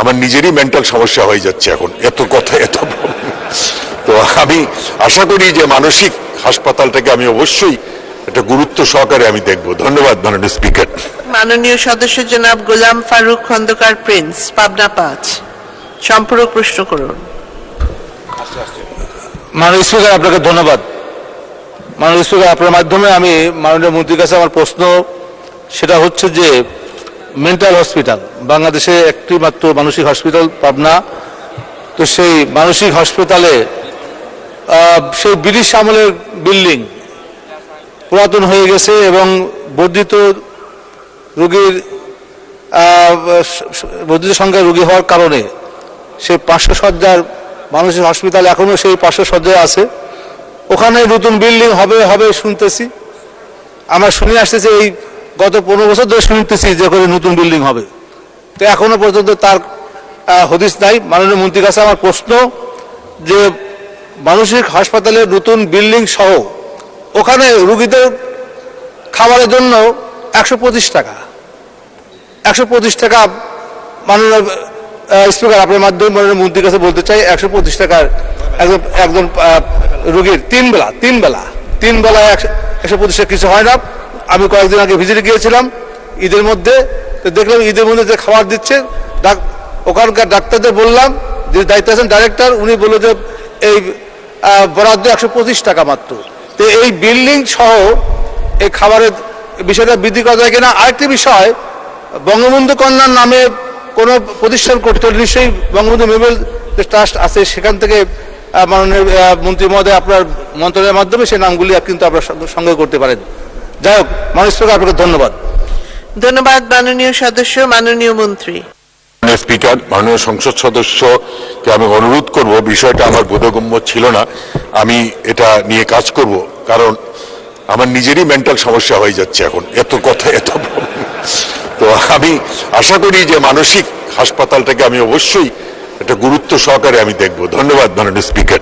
আমার নিজেরই মেন্টাল সমস্যা হয়ে যাচ্ছে এখন। এত কথা এত তো আমি আশা করি যে মানসিক হাসপাতালটাকে আমি অবশ্যই একটা গুরুত্ব সহকারে আমি দেখব। ধন্যবাদ মাননীয় স্পিকার মাননীয় সদস্য জনাব গোলাম ফারুক খন্দকার প্রিন্স পাবনা পাঁচ। সম্পূরক প্রশ্ন করুন। মাননীয় স্পিকার আপনাকে ধন্যবাদ। মাননীয় স্পিকার আপনার মাধ্যমে আমি মাননীয় মন্ত্রীর কাছে আমার প্রশ্ন সেটা হচ্ছে যে মেন্টাল হসপিটাল বাংলাদেশে একটি মাত্র মানসিক হসপিটাল পাবনা। তো সেই মানসিক হসপিটালে সেই ব্রিটিশ আমলের বিল্ডিং পুরাতন হয়ে গেছে এবং বর্ধিত রোগীর বর্ধিত সংখ্যায় রোগী হওয়ার কারণে সেই পাঁচশো সজ্জার মানসিক হসপিটাল এখনও সেই পাঁচশো সজ্জায় আছে। ওখানে নতুন বিল্ডিং হবে হবে শুনতেছি। আমরা শুনে আসতেছি এই গত পনেরো বছর ধরে শুনতেছি যে করে নতুন বিল্ডিং হবে। তো এখনও পর্যন্ত তার হদিস নাই। মাননীয় মন্ত্রীর কাছে আমার প্রশ্ন যে মানসিক হাসপাতালের নতুন বিল্ডিং সহ ওখানে রুগীদের খাবারের জন্য একশো পঁচিশ টাকা। একশো পঁচিশ টাকা মাননীয় স্পিকার আপনার মাধ্যমে মাননীয় মন্ত্রীর কাছে বলতে চাই, একশো পঁচিশ টাকার একজন একজন রুগীর তিন বেলা তিন বেলা তিন বেলা একশো পঁচিশ টাকা কিছু হয় না। আমি কয়েকদিন আগে ভিজিটে গিয়েছিলাম ঈদের মধ্যে, তো দেখলাম ঈদের মধ্যে যে খাবার দিচ্ছে ওখানকার ডাক্তারদের বললাম, যে দায়িত্ব আছেন ডাইরেক্টর, উনি বলল যে এই বরাদ্দ একশো পঁচিশ টাকা মাত্র। তো এই বিল্ডিং সহ এই খাবারের বিষয়টা বৃদ্ধি করা যায় কিনা? আরেকটি বিষয়, বঙ্গবন্ধু কন্যার নামে কোনো প্রতিষ্ঠান করতে হলে নিশ্চয়ই বঙ্গবন্ধু মেমোরিয়াল যে ট্রাস্ট আছে, সেখান থেকে মাননীয় মন্ত্রী মহোদয় আপনার মন্ত্রণালয়ের মাধ্যমে সেই নামগুলি কিন্তু আপনার সংগ্রহ করতে পারেন। যাই হোক মানুষ আপনাকে ধন্যবাদ। ধন্যবাদ মাননীয় সদস্য মাননীয় মন্ত্রী। মাননীয় স্পিকার মাননীয় সংসদ সদস্যকে আমি অনুরোধ করব বিষয়টা আমার বোধগম্য ছিল না। আমি এটা নিয়ে কাজ করব কারণ আমার নিজেরই মেন্টাল সমস্যা হয়ে যাচ্ছে এখন। এত কথা এত তো আমি আশা করি যে মানসিক হাসপাতালটাকে আমি অবশ্যই একটা গুরুত্ব সহকারে আমি দেখব। ধন্যবাদ মাননীয় স্পিকার।